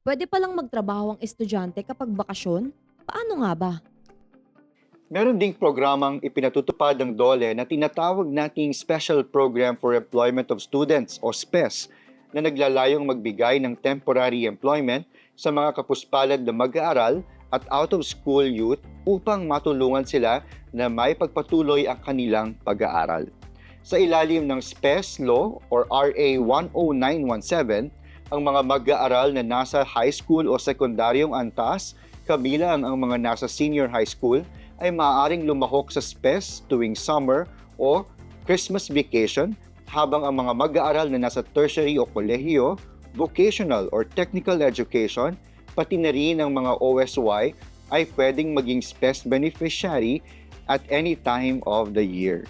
pwede palang magtrabaho ang estudyante kapag bakasyon? Paano nga ba? Meron ding programang ipinatutupad ng DOLE na tinatawag nating Special Program for Employment of Students o SPES na naglalayong magbigay ng temporary employment sa mga kapuspalad na mag-aaral at out-of-school youth upang matulungan sila na may pagpatuloy ang kanilang pag-aaral. Sa ilalim ng SPES Law or RA 10917, ang mga mag-aaral na nasa high school o sekundaryong antas, kabilang ang mga nasa senior high school, ay maaaring lumahok sa SPES tuwing summer o Christmas vacation habang ang mga mag-aaral na nasa tertiary o kolehiyo, vocational or technical education, pati na rin ang mga OSY ay pwedeng maging SPES beneficiary at any time of the year.